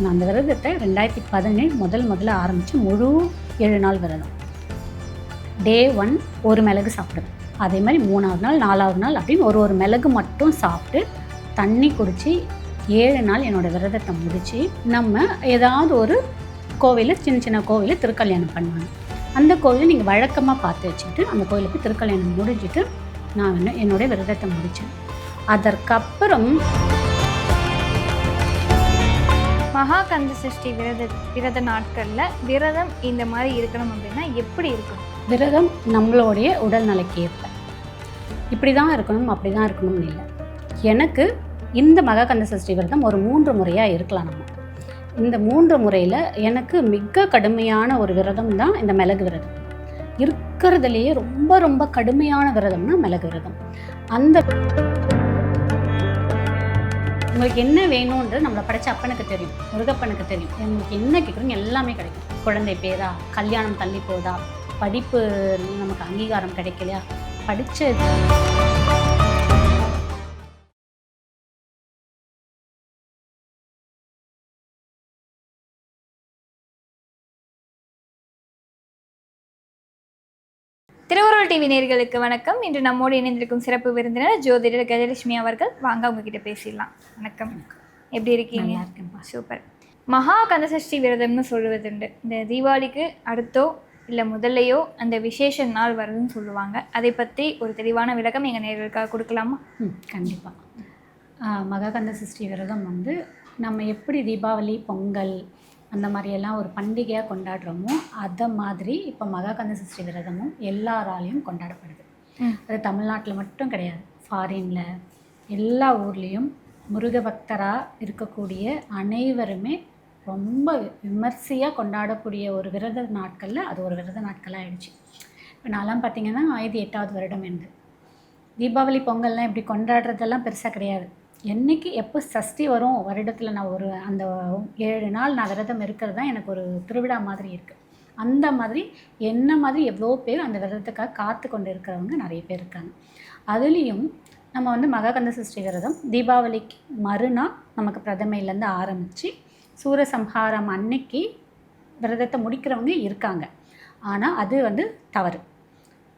நான் அந்த விரதத்தை ரெண்டாயிரத்தி பதினேழு முதல் முதல்ல ஆரம்பித்து முழு ஏழு நாள் விரதம். டே ஒன் ஒரு மிளகு சாப்பிடுவேன். அதே மாதிரி மூணாவது நாள் நாலாவது நாள் அப்படின்னு ஒரு ஒரு மிளகு மட்டும் சாப்பிட்டு தண்ணி குடித்து ஏழு நாள் என்னோடய விரதத்தை முடித்து நம்ம ஏதாவது ஒரு கோவிலில் சின்ன சின்ன கோவிலில் திருக்கல்யாணம் பண்ணுவாங்க. அந்த கோவிலை நீங்கள் வழக்கமாக பார்த்து வச்சுக்கிட்டு அந்த கோவிலுக்கு திருக்கல்யாணம் முடிஞ்சிட்டு நான் என்னுடைய விரதத்தை முடித்தேன் அதற்கப்புறம் மகா கந்த சஷ்டி விரத விரத நாட்களில் விரதம் இந்த மாதிரி இருக்கணும் அப்படின்னா எப்படி இருக்கணும்? விரதம் நம்மளுடைய உடல்நிலைக்கு ஏற்ப. இப்படி தான் இருக்கணும் அப்படி தான் இருக்கணும்னு இல்லை. எனக்கு இந்த மகாகந்த சஷ்டி விரதம் ஒரு மூன்று முறையாக இருக்கலாம் நம்ம. இந்த மூன்று முறையில் எனக்கு மிக கடுமையான ஒரு விரதம் தான் இந்த மிளகு விரதம். இருக்கிறதுலையே ரொம்ப ரொம்ப கடுமையான விரதம்னா மிளகு விரதம். அந்த உங்களுக்கு என்ன வேணும்ன்றது நம்மளை படைச்ச அப்பனுக்கு தெரியும் முருகப்பனுக்கு தெரியும். உங்களுக்கு என்ன கேட்குறீங்க எல்லாமே கிடைக்கும். குழந்தை பேரா கல்யாணம் தள்ளி போதா படிப்பு நமக்கு அங்கீகாரம் கிடைக்கலையா? படித்த திருவருள் டிவி நேர்களுக்கு வணக்கம். இன்று நம்மோடு இணைந்திருக்கும் சிறப்பு விருந்தினர் ஜோதிடர் கஜலட்சுமி அவர்கள். வாங்க உங்ககிட்ட பேசிடலாம். வணக்கம். எப்படி இருக்கீங்க? சூப்பர். மகா கந்தசஷ்டி விரதம்னு சொல்லுவதுண்டு. இந்த தீபாவளிக்கு அடுத்தோ இல்லை முதல்லையோ அந்த விசேஷ நாள் வருதுன்னு சொல்லுவாங்க. அதை பற்றி ஒரு தெளிவான விளக்கம் எங்கள் நேர்களுக்காக கொடுக்கலாமா? கண்டிப்பாக மகாகந்த சஷ்டி விரதம் வந்து நம்ம எப்படி தீபாவளி பொங்கல் அந்த மாதிரியெல்லாம் ஒரு பண்டிகையாக கொண்டாடுறோமோ அதை மாதிரி இப்போ மகாகந்த சஷ்டி விரதமும் எல்லாராலையும் கொண்டாடப்படுது. அது தமிழ்நாட்டில் மட்டும் கிடையாது. ஃபாரினில் எல்லா ஊர்லேயும் முருக பக்தராக இருக்கக்கூடிய அனைவருமே ரொம்ப விமர்சையாக கொண்டாடக்கூடிய ஒரு விரத நாட்களில் அது ஒரு விரத நாட்களாக ஆயிடுச்சு இப்போ நான்லாம் பார்த்தீங்கன்னா இது எட்டாவது வருடம் என்று தீபாவளி பொங்கல்லாம் இப்படி கொண்டாடுறதெல்லாம் பெருசாக கிடையாது. என்னைக்கு எப்போ சஷ்டி வரும் வருடத்தில் நான் ஒரு அந்த ஏழு நாள் நான் விரதம் இருக்கிறது தான் எனக்கு ஒரு திருவிழா மாதிரி இருக்குது அந்த மாதிரி என்ன மாதிரி எவ்வளோ பேர் அந்த விரதத்துக்காக காத்து கொண்டு இருக்கிறவங்க நிறைய பேர் இருக்காங்க. அதுலேயும் நம்ம வந்து மகாகந்த சஷ்டி விரதம் தீபாவளிக்கு மறுநாள் நமக்கு பிரதமையிலேருந்து ஆரம்பித்து சூரசம்ஹாரம் அன்னைக்கு விரதத்தை முடிக்கிறவங்க இருக்காங்க. ஆனால் அது வந்து தவறு.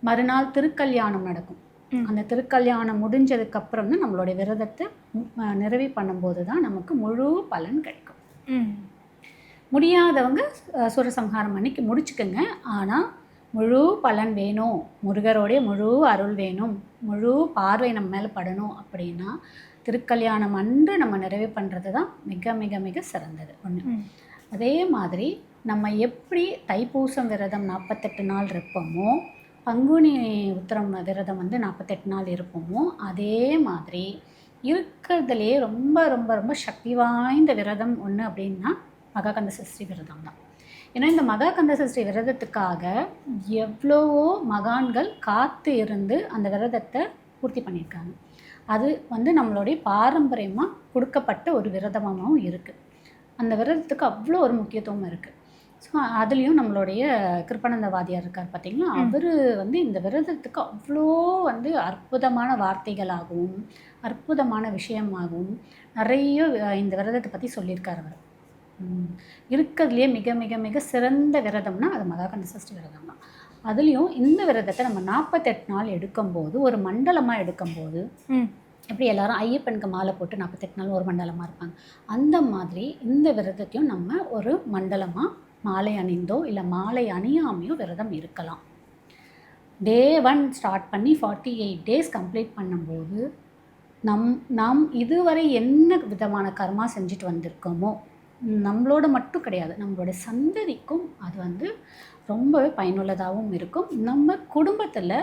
மறுநாள் திருக்கல்யாணம் நடக்கும். அந்த திருக்கல்யாணம் முடிஞ்சதுக்கு அப்புறம் தான் நம்மளுடைய விரதத்தை நிறைவு பண்ணும்போது தான் நமக்கு முழு பலன் கிடைக்கும். முடியாதவங்க சூரசம்ஹாரம் அன்னைக்கு முடிச்சுக்கோங்க. ஆனால் முழு பலன் வேணும். முருகரோடைய முழு அருள் வேணும். முழு பார்வை நம்ம மேலே படணும் அப்படின்னா திருக்கல்யாணம் அன்று நம்ம நிறைவு பண்ணுறது தான் மிக மிக மிக சிறந்தது. ஒன்று. அதே மாதிரி நம்ம எப்படி தைப்பூசம் விரதம் நாற்பத்தெட்டு நாள் இருப்போமோ பங்குனி உத்திரம் விரதம் வந்து நாற்பத்தெட்டு நாள் இருப்போமோ அதே மாதிரி இருக்கிறதுலே ரொம்ப ரொம்ப ரொம்ப சக்தி வாய்ந்த விரதம் ஒன்று அப்படின்னா மகாகந்த சஷ்டி விரதம் தான். ஏன்னா இந்த மகாகந்த சஷ்டி விரதத்துக்காக எவ்வளவோ மகான்கள் காத்து இருந்து அந்த விரதத்தை பூர்த்தி பண்ணியிருக்காங்க. அது வந்து நம்மளுடைய பாரம்பரியமாக கொடுக்கப்பட்ட ஒரு விரதமாகவும் இருக்குது அந்த விரதத்துக்கு அவ்வளோ ஒரு முக்கியத்துவம் இருக்குது ஸோ அதுலேயும் நம்மளுடைய கிருப்பானந்த வாதியார் இருக்கார் பார்த்தீங்களா. அவர் வந்து இந்த விரதத்துக்கு அவ்வளோ வந்து அற்புதமான வார்த்தைகளாகவும் அற்புதமான விஷயமாகவும் நிறைய இந்த விரதத்தை பற்றி சொல்லியிருக்கார் அவர். இருக்கிறதுலையே மிக மிக மிக சிறந்த விரதம்னா அது மகாகந்த சஷ்டி விரதம் தான். அதுலேயும் இந்த விரதத்தை நம்ம நாற்பத்தெட்டு நாள் எடுக்கும்போது ஒரு மண்டலமாக எடுக்கும்போது எப்படி எல்லாரும் ஐயப்பனுக்கு மாலை போட்டு நாற்பத்தெட்டு நாள் ஒரு மண்டலமாக இருப்பாங்க. அந்த மாதிரி இந்த விரதத்தையும் நம்ம ஒரு மண்டலமாக மாலை அணிந்தோ இல்லை மாலை அணியாமையோ விரதம் இருக்கலாம். டே ஒன் ஸ்டார்ட் பண்ணி ஃபார்ட்டி எயிட் டேஸ் கம்ப்ளீட் பண்ணும்போது நம் நாம் இதுவரை என்ன விதமான கர்மா செஞ்சுட்டு வந்திருக்கோமோ நம்மளோட மட்டும் கிடையாது நம்மளோட சந்ததிக்கும் அது வந்து ரொம்பவே பயனுள்ளதாகவும் இருக்கும். நம்ம குடும்பத்தில்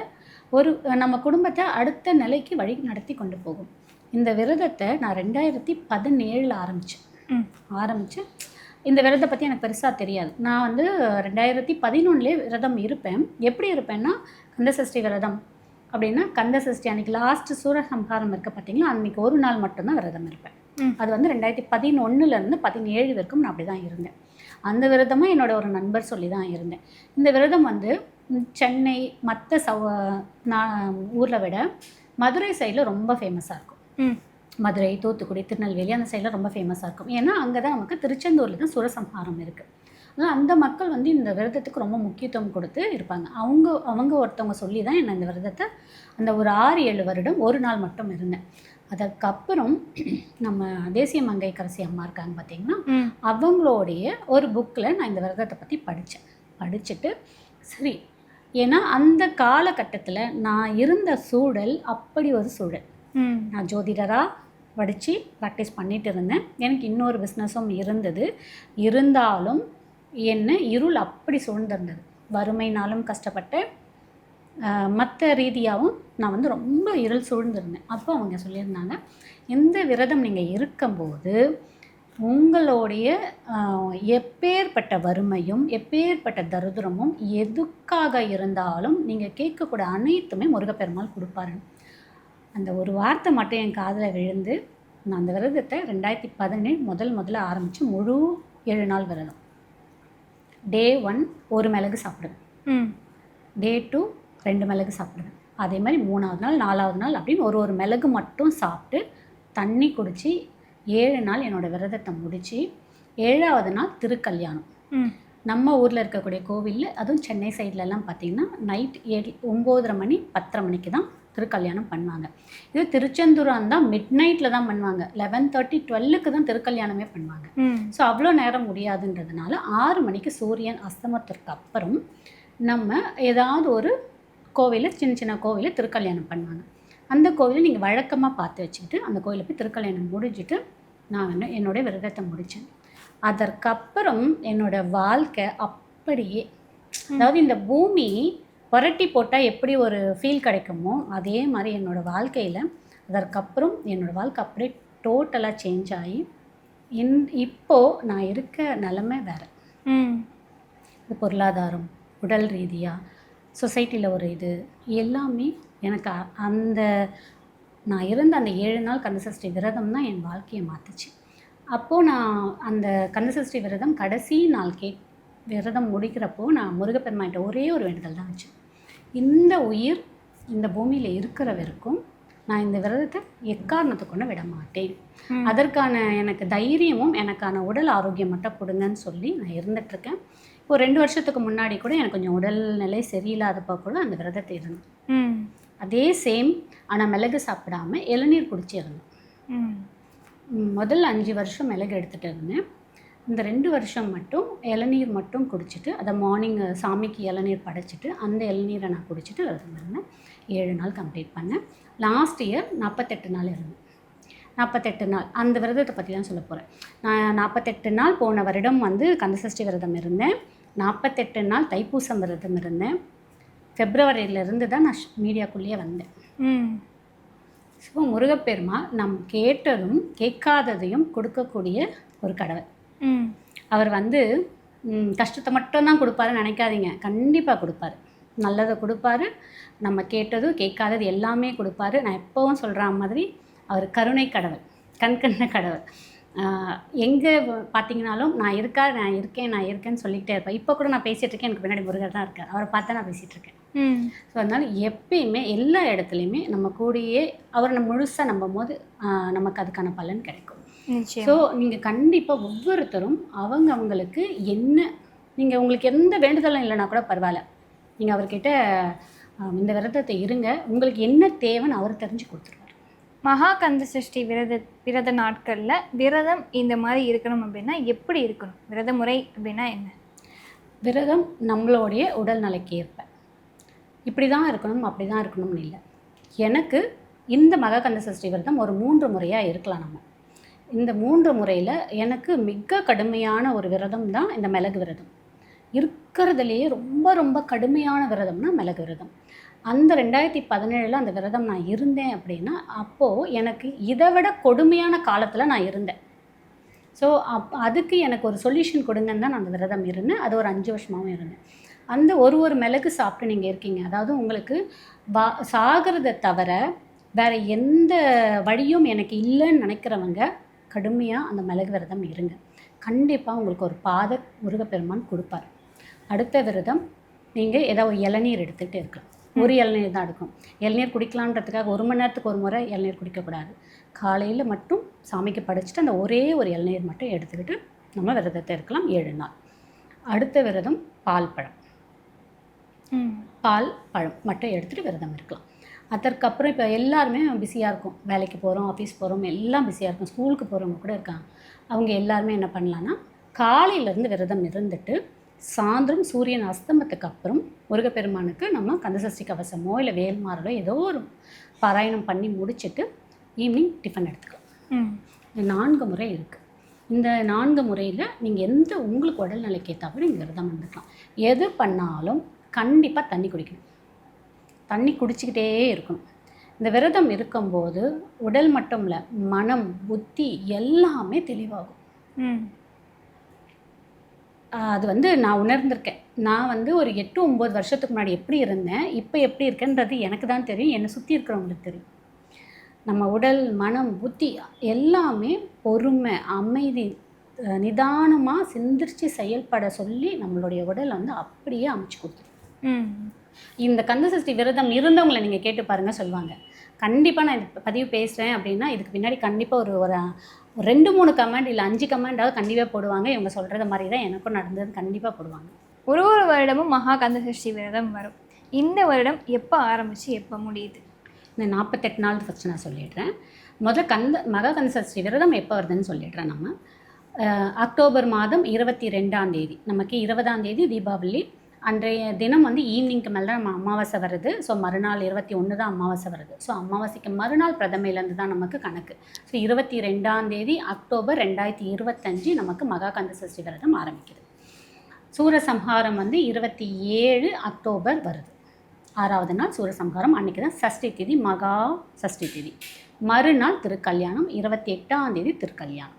ஒரு நம்ம குடும்பத்தை அடுத்த நிலைக்கு வழி நடத்தி கொண்டு போகும். இந்த விரதத்தை நான் ரெண்டாயிரத்தி பதினேழில் ஆரம்பித்தேன். ஆரம்பித்து இந்த விரதத்தை பற்றி எனக்கு பெருசாக தெரியாது. நான் வந்து ரெண்டாயிரத்தி பதினொன்றுலேயே விரதம் இருப்பேன். எப்படி இருப்பேன்னா கந்தசஷ்டி விரதம். அப்படின்னா கந்தசஷ்டி அன்னைக்கு லாஸ்ட் சூரசம்ஹாரம் இருக்க பார்த்தீங்களா அன்னைக்கு ஒரு நாள் மட்டும்தான் விரதம் இருப்பேன். அது வந்து ரெண்டாயிரத்தி பதினொன்றுலேருந்து பதினேழு வரைக்கும் நான் அப்படி தான் இருந்தேன். அந்த விரதமும் என்னோட ஒரு நண்பர் சொல்லி தான் இருந்தேன். இந்த விரதம் வந்து சென்னை மற்ற சவ நான் ஊரில் விட மதுரை சைடில் ரொம்ப ஃபேமஸாக இருக்கும். மதுரை தூத்துக்குடி திருநெல்வேலி அந்த சைடில் ரொம்ப ஃபேமஸாக இருக்கும். ஏன்னா அங்கே தான் நமக்கு திருச்செந்தூரில் தான் சுரசம்ஹாரம் இருக்குது அதனால் அந்த மக்கள் வந்து இந்த விரதத்துக்கு ரொம்ப முக்கியத்துவம் கொடுத்து இருப்பாங்க. அவங்க அவங்க ஒருத்தவங்க சொல்லி தான் என்ன இந்த விரதத்தை அந்த ஒரு ஆறு ஏழு வருடம் ஒரு நாள் மட்டும் இருந்தேன். அதுக்கப்புறம் நம்ம தேசிய மங்கைக்கரசி அம்மா இருக்காங்க பார்த்தீங்கன்னா அவங்களுடைய ஒரு புக்கில் நான் இந்த விரதத்தை பற்றி படித்தேன் படிச்சுட்டு சரி ஏன்னா அந்த காலகட்டத்தில் நான் இருந்த சூழல் அப்படி ஒரு சூழல். நான் ஜோதிடராக படித்து ப்ராக்டிஸ் பண்ணிட்டு இருந்தேன். எனக்கு இன்னொரு பிஸ்னஸும் இருந்தது. இருந்தாலும் என்ன இருள் அப்படி சூழ்ந்திருந்தது. வறுமைனாலும் கஷ்டப்பட்டேன் மற்ற ரீதியாகவும் நான் வந்து ரொம்ப இருள் சூழ்ந்திருந்தேன். அப்போ அவங்க சொல்லியிருந்தாங்க இந்த விரதம் நீங்கள் இருக்கும்போது உங்களுடைய எப்பேற்பட்ட வறுமையும் எப்பேற்பட்ட தருதுரமும் எதுக்காக இருந்தாலும் நீங்கள் கேட்கக்கூடிய அனைத்துமே முருகப்பெருமாள் கொடுப்பாருன்னு. அந்த ஒரு வார்த்தை மட்டும் என் காதில் விழுந்து நான் அந்த விரதத்தை ரெண்டாயிரத்தி பதினேழு முதல் முதல்ல ஆரம்பித்து முழு ஏழு நாள் விரதம். டே ஒன் ஒரு மிளகு சாப்பிடுவேன். டே டூ ரெண்டு மிளகு சாப்பிடுவேன். அதே மாதிரி மூணாவது நாள் நாலாவது நாள் அப்படின்னு ஒரு ஒரு மிளகு மட்டும் சாப்பிட்டு தண்ணி குடித்து ஏழு நாள் என்னோடய விரதத்தை முடித்து ஏழாவது நாள் திருக்கல்யாணம். நம்ம ஊரில் இருக்கக்கூடிய கோவிலில் அதுவும் சென்னை சைட்லலாம் பார்த்தீங்கன்னா நைட் ஏழு ஒம்போதரை மணி பத்தரை மணிக்கு தான் திருக்கல்யாணம் பண்ணுவாங்க. இது திருச்செந்தூராக இருந்தால் மிட் நைட்டில் தான் பண்ணுவாங்க. லெவன் தேர்ட்டி டுவெல்லுக்கு தான் திருக்கல்யாணமே பண்ணுவாங்க. ஸோ அவ்வளோ நேரம் முடியாதுன்றதுனால ஆறு மணிக்கு சூரியன் அஸ்தமத்திற்கு அப்புறம் நம்ம ஏதாவது ஒரு கோவிலில் சின்ன சின்ன கோவிலில் திருக்கல்யாணம் பண்ணுவாங்க. அந்த கோவிலை நீங்கள் வழக்கமாக பார்த்து வச்சுக்கிட்டு அந்த கோயிலை போய் திருக்கல்யாணம் முடிஞ்சிட்டு நான் வந்து என்னுடைய விரதத்தை முடித்தேன் அதற்கப்புறம் என்னோட வாழ்க்கை அப்படியே அதாவது இந்த பூமி புரட்டி போட்டால் எப்படி ஒரு ஃபீல் கிடைக்குமோ அதே மாதிரி என்னோட வாழ்க்கையில் அதற்கப்புறம் என்னோட வாழ்க்கை அப்படியே டோட்டலாக சேஞ்ச் ஆகி இன் இப்போது நான் இருக்க நிலமை வேறு. இது பொருளாதாரம் உடல் ரீதியாக சொசைட்டியில் ஒரு இது எல்லாமே எனக்கு அந்த நான் இருந்த அந்த ஏழு நாள் கந்தசஷ்டி விரதம் தான் என் வாழ்க்கையை மாற்றுச்சு அப்போது நான் அந்த கந்தசஷ்டி விரதம் கடைசி நாள் கே விரதம் முடிக்கிறப்போ நான் முருகப்பெருமான்கிட்ட ஒரே ஒரு வேண்டுதல் தான் வச்சேன். இந்த உயிர் இந்த பூமியில் இருக்கிற வரைக்கும் நான் இந்த விரதத்தை எக்காரணத்தை கொண்டு விட மாட்டேன். அதற்கான எனக்கு தைரியமும் எனக்கான உடல் ஆரோக்கியம் மட்டும் கொடுங்கன்னு சொல்லி நான் இருந்துகிட்ருக்கேன் இப்போ ரெண்டு வருஷத்துக்கு முன்னாடி கூட எனக்கு கொஞ்சம் உடல்நிலை சரியில்லாதப்போ கூட அந்த விரதத்தை இருந்தேன். அதே சேம் ஆனால் மிளகு சாப்பிடாம இளநீர் குடிச்சிருந்தேன் ம் ம், முதல் அஞ்சு வருஷம் மிளகு எடுத்துகிட்டு இருந்தேன். இந்த ரெண்டு வருஷம் மட்டும் இளநீர் மட்டும் குடிச்சிட்டு அதை மார்னிங் சாமிக்கு இளநீர் படைச்சிட்டு அந்த இளநீரை நான் குடிச்சிட்டு விரதம் இருந்தேன் ஏழு நாள் கம்ப்ளீட் பண்ணேன். லாஸ்ட் இயர் நாற்பத்தெட்டு நாள் இருந்தேன் நாற்பத்தெட்டு நாள். அந்த விரதத்தை பற்றி தான் சொல்ல போகிறேன் நான் நாற்பத்தெட்டு நாள் போன வருடம் வந்து கந்தசஷ்டி விரதம் இருந்தேன். நாற்பத்தெட்டு நாள் தைப்பூசம் விரதம் இருந்தேன். ஃபெப்ரவரியிலேருந்து தான் நான் மீடியாக்குள்ளேயே வந்தேன். ஸோ முருகப்பெருமா நம் கேட்டதும் கேட்காததையும் கொடுக்கக்கூடிய ஒரு கடவுள். அவர் வந்து கஷ்டத்தை மட்டும்தான் கொடுப்பாருன்னு நினைக்காதீங்க. கண்டிப்பாக கொடுப்பாரு. நல்லதை கொடுப்பாரு. நம்ம கேட்டதும் கேட்காதது எல்லாமே கொடுப்பாரு. நான் எப்போவும் சொல்கிற மாதிரி அவர் கருணை கடவுள் கண்கண்ண கடவுள். எங்கே பார்த்தீங்கனாலும் நான் இருக்கா நான் இருக்கேன் நான் இருக்கேன்னு சொல்லிக்கிட்டே இருப்பேன். இப்போ கூட நான் பேசிகிட்டு இருக்கேன். எனக்கு பின்னாடி முருகர் தான் இருக்கார். அவரை பார்த்தா நான் பேசிகிட்டு இருக்கேன். ஸோ அதனால் எப்பயுமே எல்லா இடத்துலையுமே நம்ம கூடயே அவரை நம்ம முழுசாக நம்பும் போது நமக்கு அதுக்கான பலன் கிடைக்கும். ஸோ நீங்கள் கண்டிப்பாக ஒவ்வொருத்தரும் அவங்க அவங்களுக்கு என்ன நீங்கள் உங்களுக்கு எந்த வேண்டுதலும் இல்லைனா கூட பரவாயில்ல. நீங்கள் அவர்கிட்ட இந்த விரதத்தை இருங்க. உங்களுக்கு என்ன தேவைன்னு அவர் தெரிஞ்சு கொடுத்துருவார். மகா கந்த சஷ்டி விரத விரத நாட்களில் விரதம் இந்த மாதிரி இருக்கணும் அப்படின்னா எப்படி இருக்கணும்? விரத முறை அப்படின்னா என்ன? விரதம் நம்மளுடைய உடல்நிலைக்கு ஏற்ப. இப்படி தான் இருக்கணும் அப்படி தான் இருக்கணும்னு இல்லை. எனக்கு இந்த மககந்த சஷ்டி விரதம் ஒரு மூன்று முறையாக இருக்கலாம் நம்ம. இந்த மூன்று முறையில் எனக்கு மிக கடுமையான ஒரு விரதம் தான் இந்த மிளகு விரதம். இருக்கிறதுலையே ரொம்ப ரொம்ப கடுமையான விரதம்னா மிளகு விரதம். அந்த ரெண்டாயிரத்தி பதினேழில் அந்த விரதம் நான் இருந்தேன் அப்படின்னா அப்போது எனக்கு இதை விட கொடுமையான காலத்தில் நான் இருந்தேன். ஸோ அப் அதுக்கு எனக்கு ஒரு சொல்யூஷன் கொடுங்கன்னு தான் நான் அந்த விரதம் இருந்தேன். அது ஒரு அஞ்சு வருஷமாகவும் இருந்தேன். அந்த ஒரு ஒரு மிளகு சாப்பிட்டு நீங்கள் இருக்கீங்க. அதாவது உங்களுக்கு வா சாகிறத தவிர வேறு எந்த வழியும் எனக்கு இல்லைன்னு நினைக்கிறவங்க கடுமையாக அந்த மிளகு விரதம் இருங்க. கண்டிப்பாக உங்களுக்கு ஒரு பாத முருகப்பெருமான் கொடுப்பார். அடுத்த விரதம் நீங்கள் ஏதாவது இளநீர் எடுத்துகிட்டு இருக்கலாம். ஒரு இளநீர் தான் எடுக்கும். இளநீர் குடிக்கலான்றதுக்காக ஒரு மணி நேரத்துக்கு ஒரு முறை இளநீர் குடிக்கக்கூடாது. காலையில் மட்டும் சாமிக்கு படைச்சிட்டு அந்த ஒரே ஒரு இளநீர் மட்டும் எடுத்துக்கிட்டு நம்ம விரதத்தை இருக்கலாம் ஏழு நாள். அடுத்த விரதம் பால் பழம். பால் பழம் மட்டும் எடுத்துகிட்டு விரதம் இருக்கலாம். அதற்கப்புறம் இப்போ எல்லாருமே பிஸியாக இருக்கும். வேலைக்கு போகிறோம் ஆஃபீஸ் போகிறோம் எல்லாம் பிஸியாக இருக்கும். ஸ்கூலுக்கு போகிறவங்க கூட இருக்காங்க. அவங்க எல்லாருமே என்ன பண்ணலான்னா காலையிலேருந்து விரதம் இருந்துட்டு சாயந்தரம் சூரியன் அஸ்தமத்துக்கு அப்புறம் முருகப்பெருமானுக்கு நம்ம கந்தசஷ்டி கவசமோ இல்லை வேல்மாறலோ ஏதோ ஒரு பாராயணம் பண்ணி முடிச்சிட்டு ஈவினிங் டிஃபன் எடுத்துக்கலாம். நான்கு முறை இருக்குது இந்த நான்கு முறையில் நீங்கள் எந்த உங்களுக்கு உடல்நிலைக்கு ஏற்றாப்புல நீங்கள் விரதம் இருந்துக்கலாம். எது பண்ணாலும் கண்டிப்பாக தண்ணி குடிக்கணும். தண்ணி குடிச்சிக்கிட்டே இருக்கணும். இந்த விரதம் இருக்கும்போது உடல் மட்டும் இல்லை மனம் புத்தி எல்லாமே தெளிவாகும். அது வந்து நான் உணர்ந்திருக்கேன். நான் வந்து ஒரு எட்டு ஒம்பது வருஷத்துக்கு முன்னாடி எப்படி இருந்தேன் இப்போ எப்படி இருக்கேன்றது எனக்கு தான் தெரியும் என்னை சுற்றி இருக்கிறவங்களுக்கு தெரியும். நம்ம உடல் மனம் புத்தி எல்லாமே பொறுமை அமைதி நிதானமாக சிந்திரிச்சு செயல்பட சொல்லி நம்மளுடைய உடலை வந்து அப்படியே அமைச்சு கொடுத்துரும். இந்த கந்தசஷ்டி விரதம் இருந்தவங்களை நீங்கள் கேட்டு பாருங்கள் சொல்லுவாங்க. கண்டிப்பாக நான் இந்த பதிவு பேசுகிறேன் அப்படின்னா இதுக்கு பின்னாடி கண்டிப்பாக ஒரு ஒரு ரெண்டு மூணு கமெண்ட் இல்லை அஞ்சு கமெண்டாவது கண்டிப்பாக போடுவாங்க. இவங்க சொல்கிறது மாதிரி தான் எனக்கும் நடந்தது கண்டிப்பாக போடுவாங்க. ஒரு ஒரு வருடமும் மகா கந்தசஷ்டி விரதம் வரும். இந்த வருடம் எப்போ ஆரம்பிச்சு எப்போ முடியுது? இந்த நாற்பத்தெட்டு நாள் ஃபஸ்ட்டு நான் சொல்லிடுறேன். முதல்ல கந்த மகா கந்தசஷ்டி விரதம் எப்போ வருதுன்னு சொல்லிடுறேன் நம்ம. அக்டோபர் மாதம் இருபத்தி ரெண்டாம் தேதி. நமக்கு இருபதாம் தேதி தீபாவளி. அன்றைய தினம் வந்து ஈவினிங்க்கு மேலே தான் நம்ம அமாவாசை வருது. ஸோ மறுநாள் இருபத்தி ஒன்று தான் அமாவாசை வருது. ஸோ அமாவாசைக்கு மறுநாள் பிரதமையிலேருந்து தான் நமக்கு கணக்கு. ஸோ இருபத்தி ரெண்டாம் தேதி அக்டோபர் ரெண்டாயிரத்தி இருபத்தஞ்சு நமக்கு மகா கந்தசஷ்டி விரதம் ஆரம்பிக்குது. சூரசம்ஹாரம் வந்து இருபத்தி ஏழு அக்டோபர் வருது. ஆறாவது நாள் சூரசம்ஹாரம். அன்றைக்கி தான் சஷ்டி திதி மகா சஷ்டி திதி. மறுநாள் திருக்கல்யாணம் இருபத்தி எட்டாம் தேதி திருக்கல்யாணம்.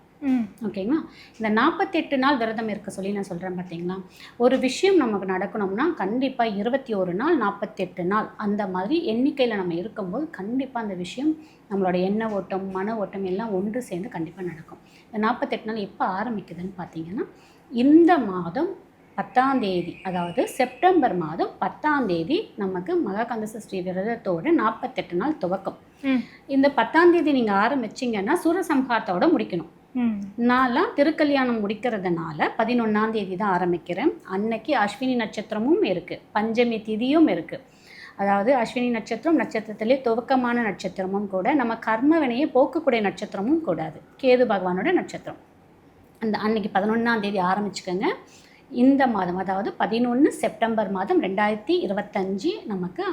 ஓகேங்களா? இந்த நாற்பத்தெட்டு நாள் விரதம் இருக்க சொல்லி நான் சொல்கிறேன் பார்த்தீங்களா ஒரு விஷயம் நமக்கு நடக்கணும்னா கண்டிப்பாக இருபத்தி ஒரு நாள் நாற்பத்தெட்டு நாள் அந்த மாதிரி எண்ணிக்கையில் நம்ம இருக்கும்போது கண்டிப்பாக அந்த விஷயம் நம்மளோட எண்ண ஓட்டம் மன ஓட்டம் எல்லாம் ஒன்று சேர்ந்து கண்டிப்பாக நடக்கும். இந்த நாற்பத்தெட்டு நாள் எப்போ ஆரம்பிக்குதுன்னு பார்த்தீங்கன்னா இந்த மாதம் பத்தாம் தேதி அதாவது செப்டம்பர் மாதம் பத்தாம் தேதி நமக்கு மகாகந்த சஷ்டி விரதத்தோட நாற்பத்தெட்டு நாள் துவக்கம். இந்த பத்தாம் தேதி நீங்கள் ஆரம்பிச்சிங்கன்னா சூரசம்ஹாரத்தோட முடிக்கணும். நான்லாம் திருக்கல்யாணம் முடிக்கிறதுனால பதினொன்றாம் தேதி தான் ஆரம்பிக்கிறேன். அன்னைக்கு அஸ்வினி நட்சத்திரமும் இருக்குது பஞ்சமி திதியும் இருக்குது அதாவது அஸ்வினி நட்சத்திரம் நட்சத்திரத்திலே துவக்கமான நட்சத்திரமும் கூட நம்ம கர்மவினையை போக்கக்கூடிய நட்சத்திரமும் கூடாது கேது பகவானோட நட்சத்திரம். அந்த அன்னைக்கு பதினொன்றாம் தேதி ஆரம்பிச்சுக்கோங்க. இந்த மாதம் அதாவது பதினொன்று செப்டம்பர் மாதம் ரெண்டாயிரத்தி இருபத்தஞ்சி நமக்கு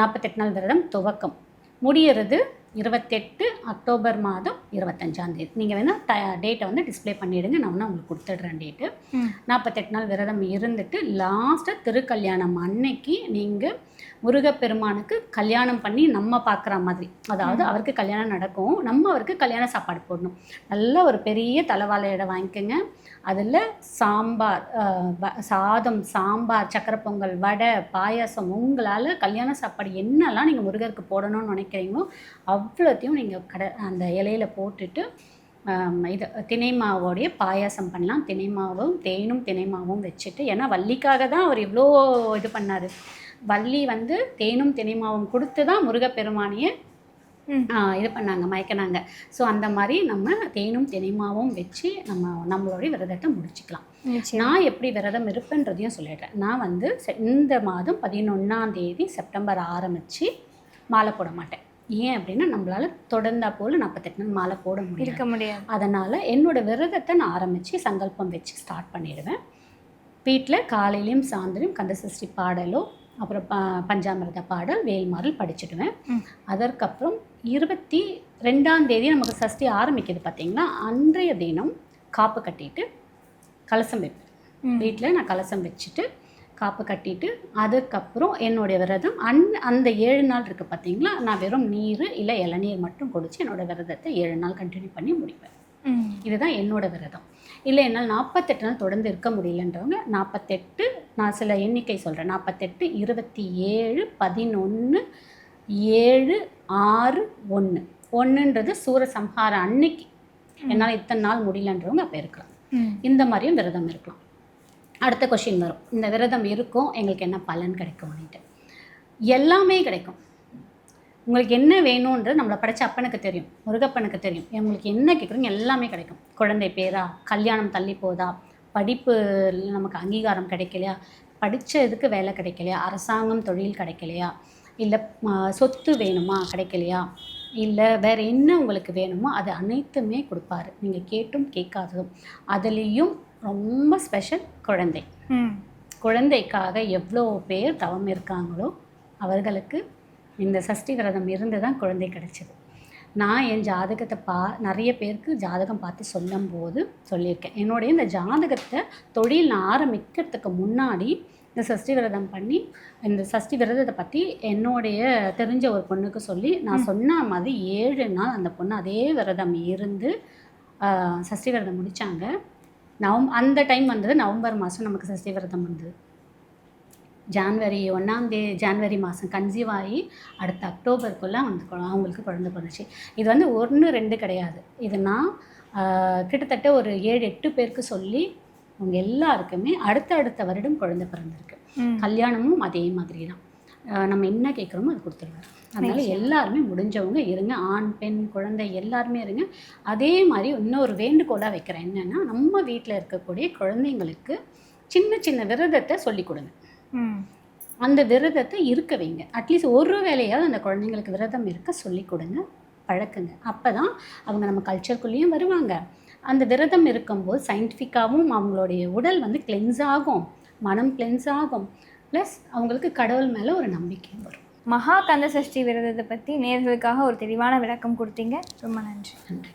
நாற்பத்தெட்டு நாள் விரதம் துவக்கம். முடியறது இருபத்தெட்டு அக்டோபர் மாதம் இருபத்தஞ்சாம் தேதி. நீங்கள் வேணால் ட டேட்டை வந்து டிஸ்ப்ளே பண்ணிவிடுங்க நான் வேணா உங்களுக்கு கொடுத்துட்றேன் டேட்டு நாற்பத்தெட்டு நாள் விரதம் இருந்துட்டு லாஸ்ட்டாக திருக்கல்யாணம் அன்னைக்கு நீங்கள் முருகப்பெருமானுக்கு கல்யாணம் பண்ணி நம்ம பார்க்குற மாதிரி. அதாவது அவருக்கு கல்யாணம் நடக்கும் நம்ம அவருக்கு கல்யாண சாப்பாடு போடணும். நல்ல ஒரு பெரிய தலைவாழை இடம் வாங்கிக்கோங்க. அதில் சாம்பார் சாதம் சாம்பார் சக்கரை பொங்கல் வடை பாயாசம் உங்களால் கல்யாண சாப்பாடு என்னெல்லாம் நீங்கள் முருகருக்கு போடணும்னு நினைக்கிறீங்களோ அவ்வளோத்தையும் நீங்கள் கடை அந்த இலையில போட்டுட்டு இது தினை மாவோடைய பாயாசம் பண்ணலாம். தினை மாவும் தேனும் தினை மாவும் வச்சுட்டு ஏன்னா வள்ளிக்காக தான் அவர் இவ்வளோ இது பண்ணார். வள்ளி வந்து தேனும் தினை மாவும் கொடுத்து தான் முருகப்பெருமானியை இது பண்ணாங்க மயக்கினாங்க. ஸோ அந்த மாதிரி நம்ம தேனும் தினைமாவும் வச்சு நம்ம நம்மளுடைய விரதத்தை முடிச்சுக்கலாம். நான் எப்படி விரதம் இருப்பேன்றதையும் சொல்லிடுறேன். நான் வந்து இந்த மாதம் பதினொன்றாம் தேதி செப்டம்பர் ஆரம்பித்து மாலை போட மாட்டேன். ஏன் அப்படின்னா நம்மளால தொடர்ந்தா போல் நாற்பத்தெட்டு நாள் மாலை போட முடியும் இருக்க முடியாது. அதனால் என்னோட விரதத்தை நான் ஆரம்பித்து சங்கல்பம் வச்சு ஸ்டார்ட் பண்ணிடுவேன். வீட்டில் காலையிலையும் சாயந்தரம் கந்தசஷ்டி பாடலோ அப்புறம் ப பஞ்சாமிரத பாடல் வேல்மாறல் படிச்சுடுவேன். அதற்கப்புறம் இருபத்தி ரெண்டாம் தேதி நமக்கு சஷ்டி ஆரம்பிக்குது பார்த்தீங்களா அன்றைய தினம் காப்பு கட்டிட்டு கலசம் வைப்பேன். வீட்டில் நான் கலசம் வச்சுட்டு காப்பு கட்டிட்டு அதுக்கப்புறம் என்னுடைய விரதம் அந் அந்த ஏழு நாள் இருக்குது பார்த்தீங்களா நான் வெறும் நீர் இல்லை இளநீர் மட்டும் குடிச்சு என்னோட விரதத்தை ஏழு நாள் கண்டினியூ பண்ணி முடிப்பேன். இதுதான் என்னோட விரதம். இல்லை என்னால் நாற்பத்தெட்டு நாள் தொடர்ந்து இருக்க முடியலன்றவங்க நாற்பத்தெட்டு நான் சில எண்ணிக்கை சொல்கிறேன் நாற்பத்தெட்டு இருபத்தி ஏழு பதினொன்று ஏழு ஆறு ஒன்று ஒன்றுன்றது சூரசம்ஹார அன்னைக்கு. என்னால் இத்தனை நாள் முடியலன்றவங்க அப்போ இருக்கலாம். இந்த மாதிரியும் விரதம் இருக்கலாம். அடுத்த கொஷின் வரும். இந்த விரதம் இருக்கும் எங்களுக்கு என்ன பலன் கிடைக்கும் அப்படின்ட்டு. எல்லாமே கிடைக்கும். உங்களுக்கு என்ன வேணுன்றது நம்மளை படைச்ச அப்பனுக்கு தெரியும் முருகப்பனுக்கு தெரியும். உங்களுக்கு என்ன கேட்குறீங்க எல்லாமே கிடைக்கும். குழந்தை பேரா கல்யாணம் தள்ளி போதா படிப்பு நமக்கு அங்கீகாரம் கிடைக்கலையா? படித்த இதுக்கு வேலை கிடைக்கலையா? அரசாங்கம் தொழில் கிடைக்கலையா? இல்லை சொத்து வேணுமா? கிடைக்கலையா? இல்லை வேறு என்ன உங்களுக்கு வேணுமோ அது அனைத்துமே கொடுப்பாரு. நீங்கள் கேட்டும் கேட்காததும். அதுலேயும் ரொம்ப ஸ்பெஷல் குழந்தை. குழந்தைக்காக எவ்வளோ பேர் தவம் இருக்காங்களோ அவர்களுக்கு இந்த சஷ்டி விரதம் இருந்து தான் குழந்தை கிடைச்சது. நான் என் ஜாதகத்தை பா நிறைய பேருக்கு ஜாதகம் பார்த்து சொல்லும்போது சொல்லியிருக்கேன். என்னுடைய இந்த ஜாதகத்தை தொழில் நான் ஆரம்பிக்கிறதுக்கு முன்னாடி இந்த சஷ்டி விரதம் பண்ணி இந்த சஷ்டி விரதத்தை பற்றி என்னுடைய தெரிஞ்ச ஒரு பொண்ணுக்கு சொல்லி நான் சொன்ன மாதிரி ஏழு நாள் அந்த பொண்ணு அதே விரதம் இருந்து சஷ்டி விரதம் முடித்தாங்க நவம் அந்த டைம் வந்தது நவம்பர் மாதம் நமக்கு சஷ்டி விரதம் வந்தது. ஜான்வரி ஒன்றாம் தே ஜான்வரி மாதம் கன்சீவ் ஆகி அடுத்த அக்டோபருக்குள்ளே வந்து அவங்களுக்கு குழந்தை பிறந்துச்சு. இது வந்து ஒன்று ரெண்டு கிடையாது. இது நான் கிட்டத்தட்ட ஒரு ஏழு எட்டு பேருக்கு சொல்லி அவங்க எல்லாருக்குமே அடுத்த அடுத்த வருடம் குழந்தை பிறந்திருக்கு. கல்யாணமும் அதே மாதிரி தான் நம்ம என்ன கேட்குறோமோ அது கொடுத்துருவாரு. அதனால. எல்லாருமே முடிஞ்சவங்க இருங்க. ஆண் பெண் குழந்தை எல்லாருமே இருங்க. அதே மாதிரி இன்னொரு வேண்டுகோளாக வைக்கிறேன். என்னென்னா நம்ம வீட்டில் இருக்கக்கூடிய குழந்தைங்களுக்கு சின்ன சின்ன விரதத்தை சொல்லிக் கொடுங்க. அந்த விரதத்தை இருக்க வைங்க. அட்லீஸ்ட் ஒரு வேலையாவது அந்த குழந்தைங்களுக்கு விரதம் இருக்க சொல்லிக் கொடுங்க பழக்குங்க. அப்போ தான் அவங்க நம்ம கல்ச்சருக்குள்ளேயும் வருவாங்க. அந்த விரதம் இருக்கும்போது சயின்டிஃபிக்காகவும் அவங்களுடைய உடல் வந்து கிளென்ஸ் ஆகும். மனம் கிளென்ஸ் ஆகும். ப்ளஸ் அவங்களுக்கு கடவுள் மேலே ஒரு நம்பிக்கையும் வரும். மகா கந்த சஷ்டி விரதத்தை பற்றி நேர்களுக்காக ஒரு தெளிவான விளக்கம் கொடுத்தீங்க. ரொம்ப நன்றி. நன்றி.